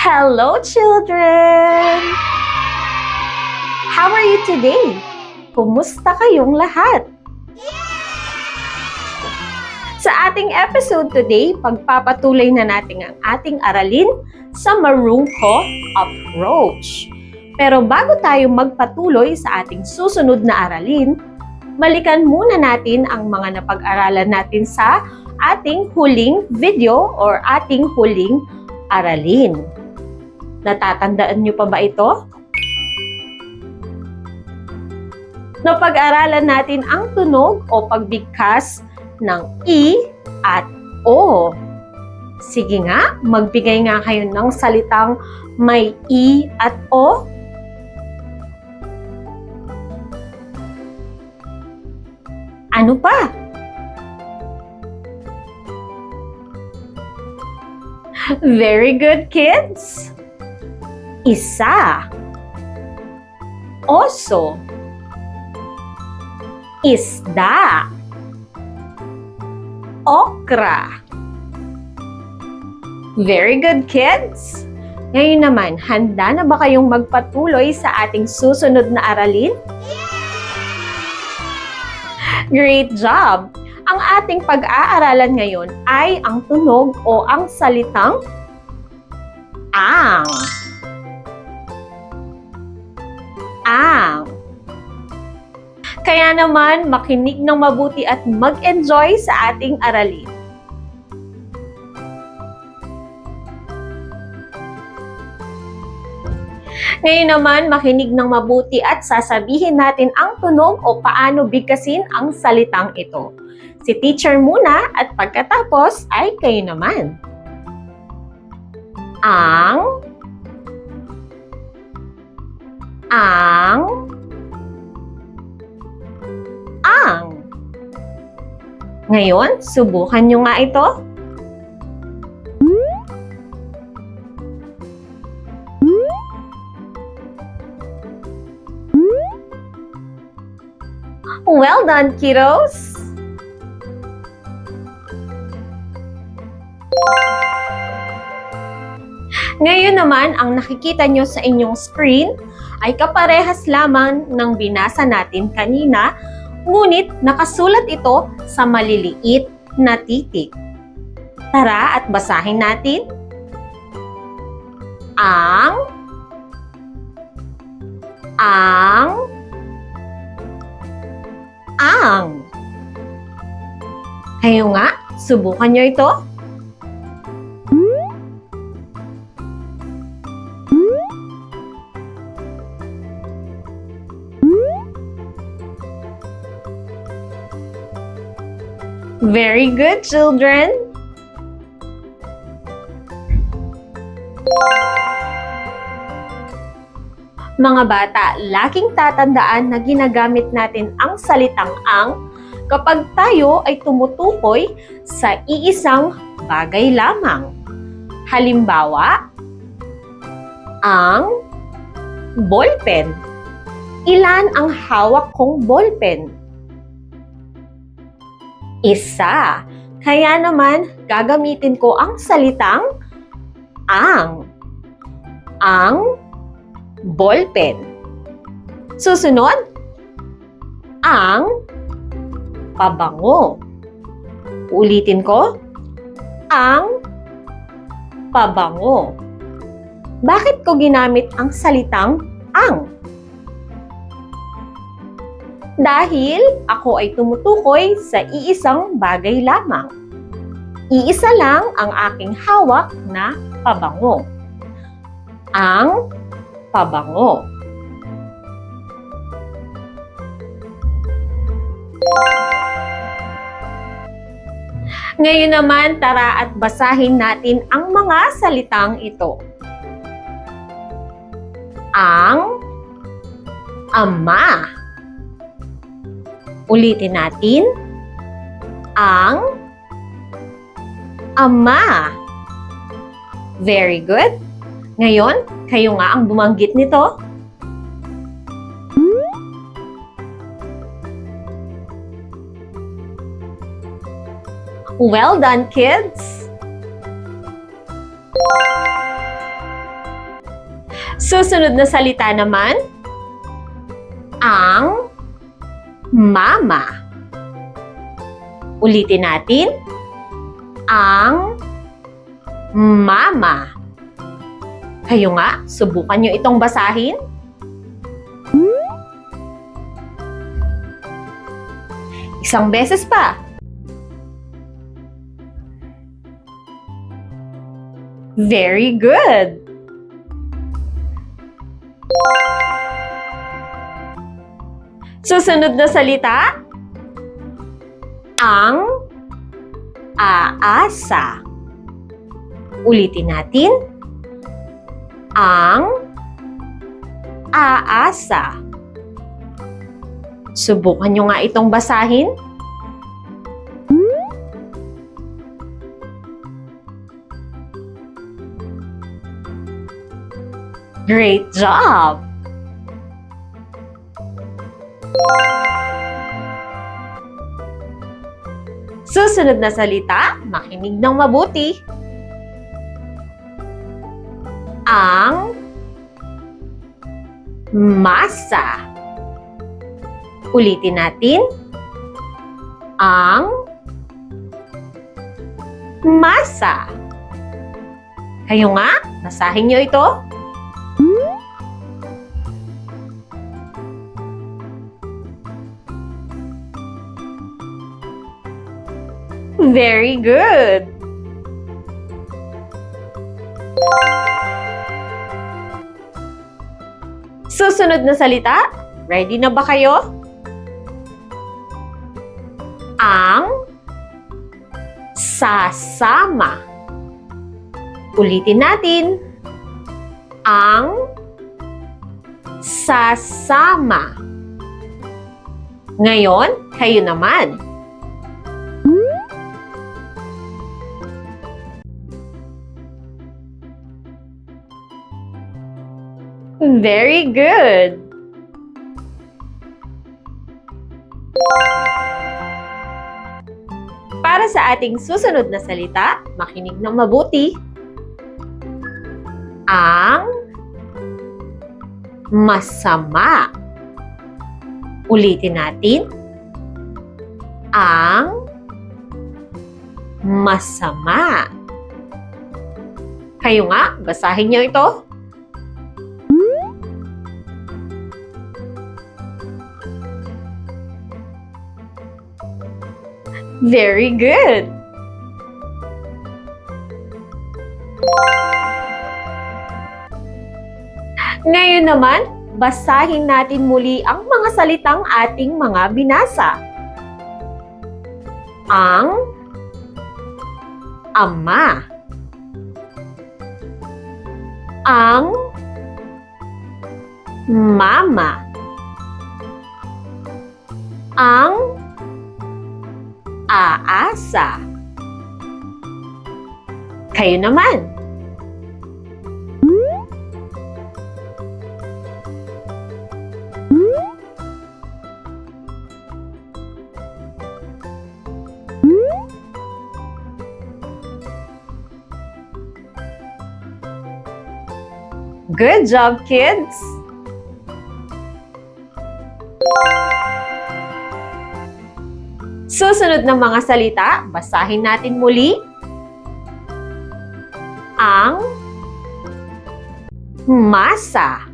Hello, children! How are you today? Kumusta kayong lahat? Sa ating episode today, pagpapatuloy na natin ang ating aralin sa Marungko Approach. Pero bago tayo magpatuloy sa ating susunod na aralin, balikan muna natin ang mga napag-aralan natin sa ating huling video or ating huling aralin. Natatandaan niyo pa ba ito? Napag-aralan natin ang tunog o pagbigkas ng I at O. Sige nga, magbigay nga kayo ng salitang may I at O. Ano pa? Very good, kids! Isa. Oso. Isda. Okra. Very good, kids! Ngayon naman, handa na ba kayong magpatuloy sa ating susunod na aralin? Great job! Ang ating pag-aaralan ngayon ay ang tunog o ang salitang ang. Ang. Kaya naman, makinig ng mabuti at mag-enjoy sa ating aralin. Ngayon naman, makinig ng mabuti at sasabihin natin ang tunog o paano bigkasin ang salitang ito. Si teacher muna at pagkatapos ay kayo naman. Ang ang ang Ngayon, subukan nyo nga ito. Well done, kiddos! Ngayon naman, ang nakikita nyo sa inyong screen ay kaparehas lamang ng binasa natin kanina, ngunit nakasulat ito sa maliliit na titik. Tara at basahin natin. Ang ang ang Kayo nga, subukan nyo ito. Very good, children. Mga bata, laging tatandaan na ginagamit natin ang salitang ang kapag tayo ay tumutukoy sa iisang bagay lamang. Halimbawa, ang ballpen. Ilan ang hawak kong ballpen? Isa. Kaya naman, gagamitin ko ang salitang ang. Ang ballpen. Susunod, ang pabango. Ulitin ko, ang pabango. Bakit ko ginamit ang salitang ang? Dahil ako ay tumutukoy sa iisang bagay lamang. Iisa lang ang aking hawak na pabango. Ang pabango. Ngayon naman, tara at basahin natin ang mga salitang ito. Ang ama. Ulitin natin. Ang ama. Very good. Ngayon, kayo nga ang bumanggit nito. Well done, kids! Susunod na salita naman, ang mama. Ulitin natin, ang mama. Kayo nga, subukan nyo itong basahin. Isang beses pa. Very good. Susunod na salita, ang aasa. Ulitin natin, ang aasa. Subukan nyo nga itong basahin. Great job! Susunod na salita, makinig ng mabuti. Ang masa. Ulitin natin. Ang masa. Kayo nga, basahin nyo ito. Very good. Susunod na salita, ready na ba kayo? Ang sasama. Ulitin natin. Ang sasama. Ngayon, kayo naman. Very good. Para sa ating susunod na salita, makinig ng mabuti. Ang masama. Ulitin natin. Ang masama. Kayo nga, basahin niyo ito. Very good. Ngayon naman, basahin natin muli ang mga salitang ating mga binasa. Ang ama. Ang mama. Ang aasa. Kayo naman. Good job, kids! Susunod na mga salita, basahin natin muli. Ang masa.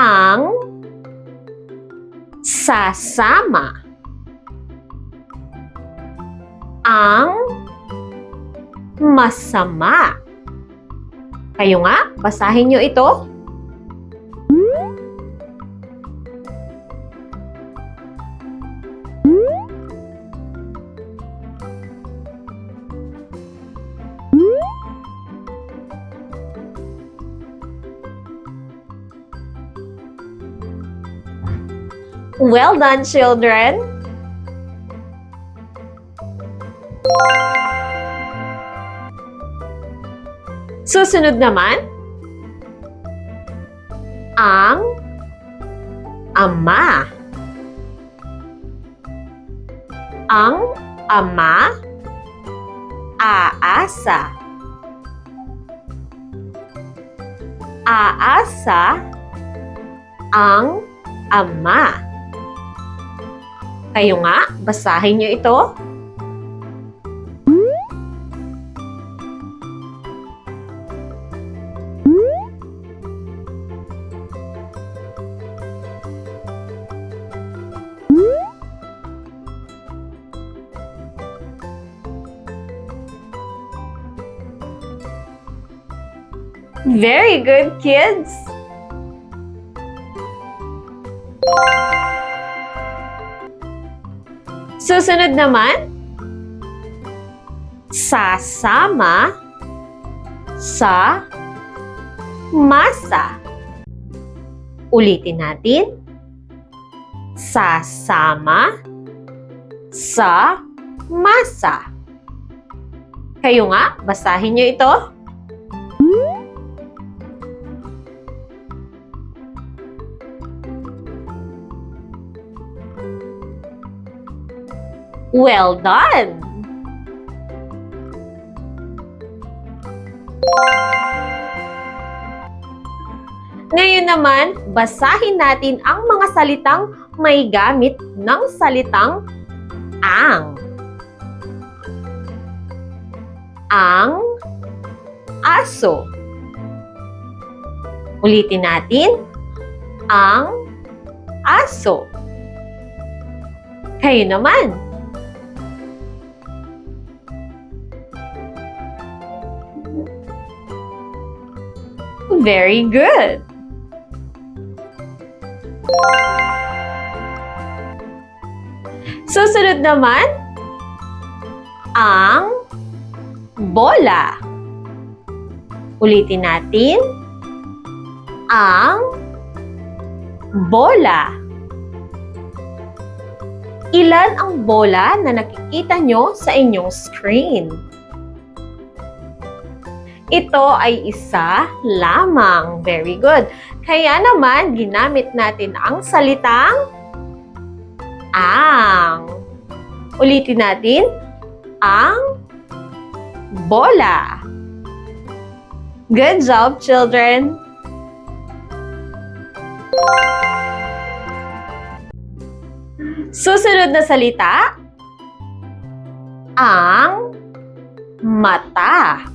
Ang sasama. Ang masama. Kayo nga, basahin nyo ito. Well done, children! Susunod naman, ang ama. Ang ama, aasa. Aasa ang ama. Kayo nga, basahin niyo ito. Very good, kids! Susunod naman, sasama sa masa. Ulitin natin. Sasama sa masa. Kayo nga, basahin niyo ito. Well done! Ngayon naman, basahin natin ang mga salitang may gamit ng salitang ang. Ang aso. Ulitin natin. Ang aso. Kayo naman. Very good. Susunod naman, ang bola. Ulitin natin. Ang bola. Ilan ang bola na nakikita nyo sa inyong screen? Ito ay isa lamang. Very good. Kaya naman, ginamit natin ang salitang ang. Ulitin natin. Ang bola. Good job, children. Susunod na salita. Ang mata.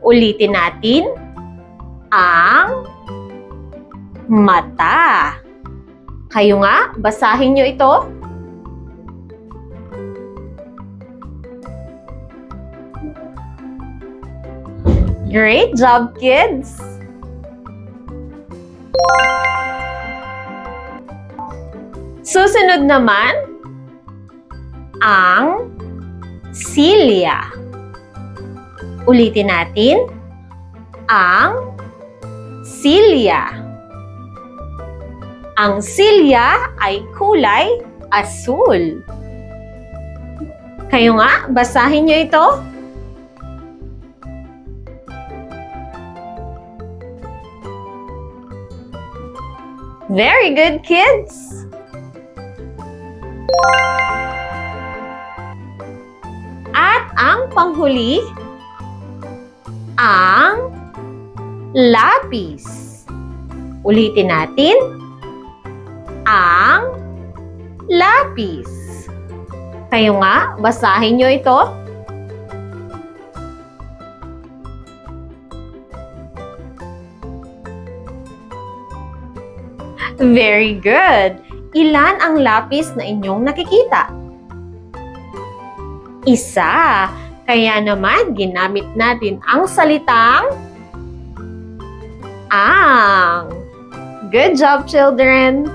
Ulitin natin. Ang mata. Kayo nga, basahin nyo ito. Great job, kids! Susunod naman, ang silya. Ulitin natin, ang silya. Ang silya ay kulay asul. Kayo nga, basahin nyo ito. Very good, kids! At ang panghuli, lapis. Ulitin natin, ang lapis. Kayo nga, basahin nyo ito. Very good. Ilan ang lapis na inyong nakikita? Isa. Kaya naman, ginamit natin ang salitang ang. Good job, children!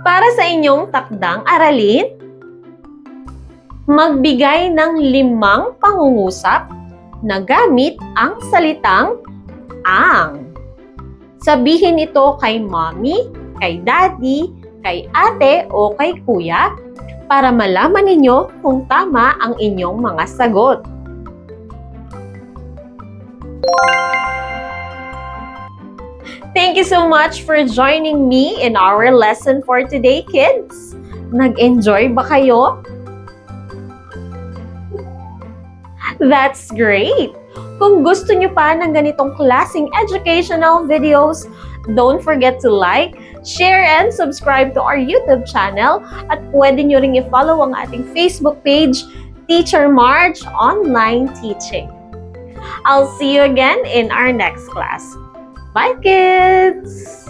Para sa inyong takdang aralin, magbigay ng limang pangungusap na gamit ang salitang ang. Sabihin ito kay mommy, kay daddy, kay ate o kay kuya para malaman ninyo kung tama ang inyong mga sagot. Thank you so much for joining me in our lesson for today, kids. Nag-enjoy ba kayo? That's great! Kung gusto nyo pa ng ganitong klaseng educational videos, don't forget to like, share, and subscribe to our YouTube channel at pwede nyo ring i-follow ang ating Facebook page, Teacher Marge Online Teaching. I'll see you again in our next class. Bye, kids!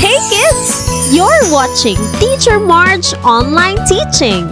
Hey kids! You're watching Teacher Marge Online Teaching.